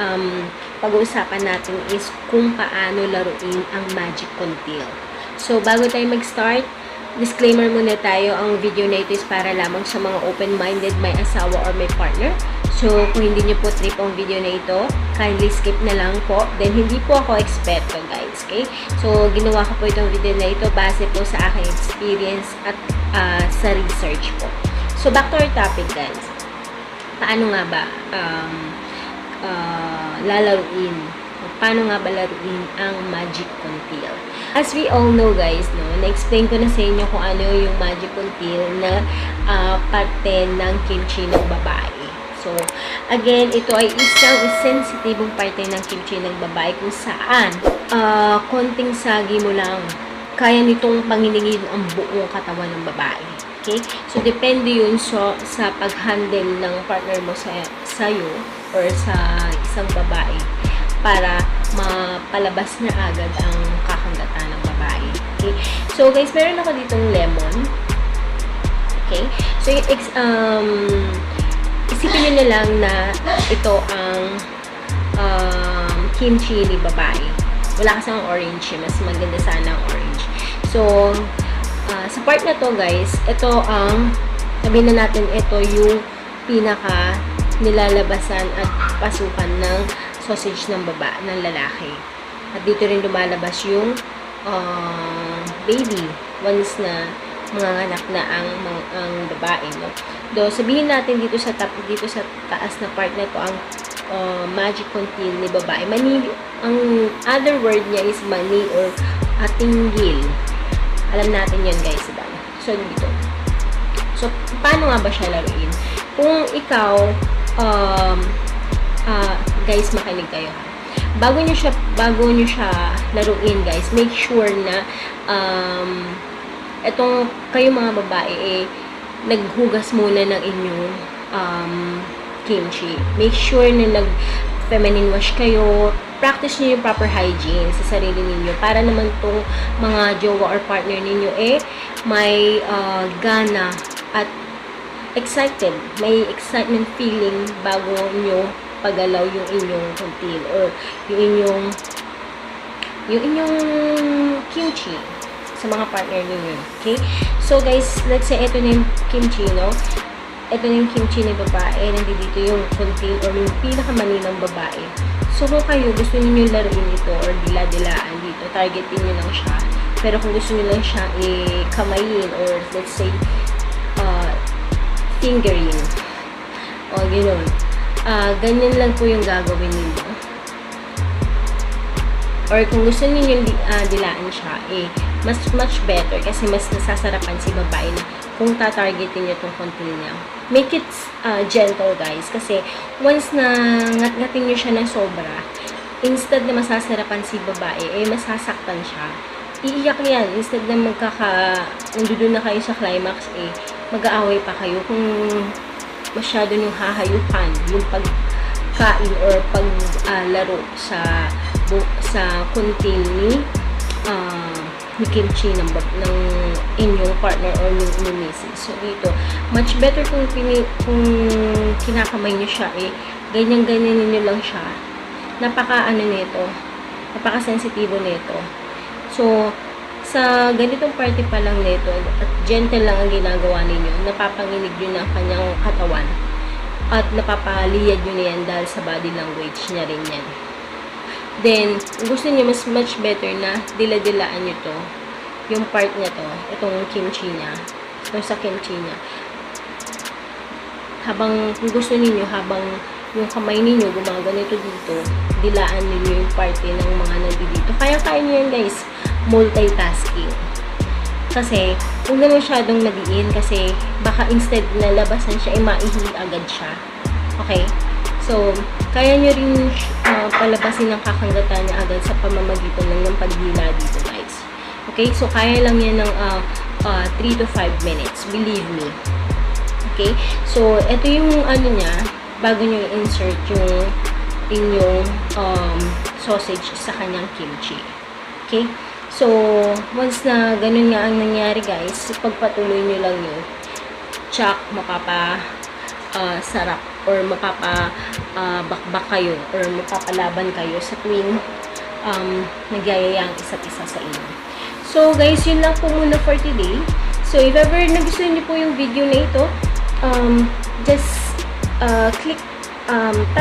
um, pag-uusapan natin is kung paano laruin ang Magic Contil. So, bago tayo mag-start, disclaimer muna tayo, ang video na ito is para lamang sa mga open-minded, may asawa or may partner. So, kung hindi nyo po trip ang video na ito, kindly skip na lang po. Then, hindi po ako eksperto, guys. Okay? So, ginawa ko po itong video na ito base po sa aking experience at ah, sa research po. So, back to our topic, guys. Paano nga ba um, lalaruin? Paano nga ba laruin ang Magic Contil? As we all know guys, no, na-explain ko na sa inyo kung ano yung Magic Contil na ah, parte ng kimchi ng babae. So, again, ito ay isang sensitibong parte ng kimchi ng babae kung saan ah, konting sagi mo lang kaya nitong panginigin ang buong katawan ng babae. Okay? So, depende yun so, sa pag-handle ng partner mo sa sa'yo or sa isang babae para mapalabas na agad ang kakangatan ng babae. Okay? So, guys, meron ako ditong lemon. Okay? So, um, isipin nyo na lang na ito ang um, kimchi ni babae. Wala kasi ang orange. eh. Mas maganda sana ang orange. So, ah, sa part na to guys, ito ang, sabihin na natin, ito yung pinaka nilalabasan at pasukan ng sausage ng baba, ng lalaki. At dito rin lumalabas yung ah, baby once na manganganak na ang, ang, babae, no? Do, sabihin natin dito sa top, dito sa taas na part na to ang uh, magic contil ni babae. Mani, ang other word niya is mani or atinggil. Alam natin yan guys, diba? So, dito. So, paano nga ba siya laruin? Kung ikaw, um, ah, guys, makinig kayo. Bago nyo siya, bago nyo siya laruin, guys, make sure na, um, etong kayo mga babae, eh, naghugas muna ng inyong um, kimchi. Make sure na nag feminine wash kayo. Practice niyo yung proper hygiene sa sarili ninyo para naman tong mga jowa or partner ninyo eh may uh, gana at excited. May excitement feeling bago nyo pagalaw yung inyong contil or yung inyong yung inyong kimchi sa mga partner ninyo. Okay? So, guys, let's say ito na yung kimchi, no? Ito na yung kimchi ni babae. Nandito yung contain or yung pinakamani ng babae. So, kung kayo gusto niyo laruin ito or dila-dilaan dito, targetin niyo lang siya. Pero kung gusto niyo lang siya i-kamayin or let's say fingering o gano'n. Ah, ganyan lang po yung gagawin ninyo or kung gusto yung uh, dilaan siya, eh, mas much better kasi mas nasasarapan si babae na kung tatargetin niyo itong content niya. Make it uh, gentle, guys. Kasi once na ngat-ngatin niyo siya ng sobra, instead na masasarapan si babae, eh, masasaktan siya. Iiyak yan. Instead na magkaka, nandun na kayo sa climax, eh, mag-aaway pa kayo kung masyado yung hahayukan, yung pagkain or paglaro sa bu- sa contain ni ah, ni kimchi ng, ng inyong partner or yung inyong misis. So, dito, much better kung, pini, kung kinakamay nyo siya, eh, ganyan-ganyan ninyo lang siya. Napaka, ano nito, napaka-sensitibo nito. So, sa ganitong party pa lang nito, at gentle lang ang ginagawa ninyo, napapanginig nyo na ang kanyang katawan. At napapaliyad nyo na yan dahil sa body language niya rin yan. Then, gusto niyo mas much better na dila-dilaan niyo to, yung part niya to, itong kimchi niya, yung sa kimchi niya. Habang, kung gusto niyo habang yung kamay ninyo gumaganito dito, dilaan niyo yung parte ng mga nandito. Kaya kaya niyo yan guys, multitasking. Kasi, huwag na masyadong nadiin kasi baka instead na labasan siya, ay maihi agad siya. Okay? So, kaya nyo rin uh, palabasin ang kakangatan niya agad sa pamamagitan lang ng pagdila dito, guys. Okay? So, kaya lang yan ng uh, uh, 3 to 5 minutes. Believe me. Okay? So, ito yung ano niya, bago nyo insert yung inyong um, sausage sa kanyang kimchi. Okay? So, once na ganun nga ang nangyari, guys, pagpatuloy nyo lang yun, tsak, mapapa uh, sarap or mapapabakbak kayo or mapapalaban kayo sa tuwing um, nagyayaya ang isa't isa sa inyo. So guys, yun lang po muna for today. So if ever nagustuhan niyo po yung video na ito, um, just uh, click um, tap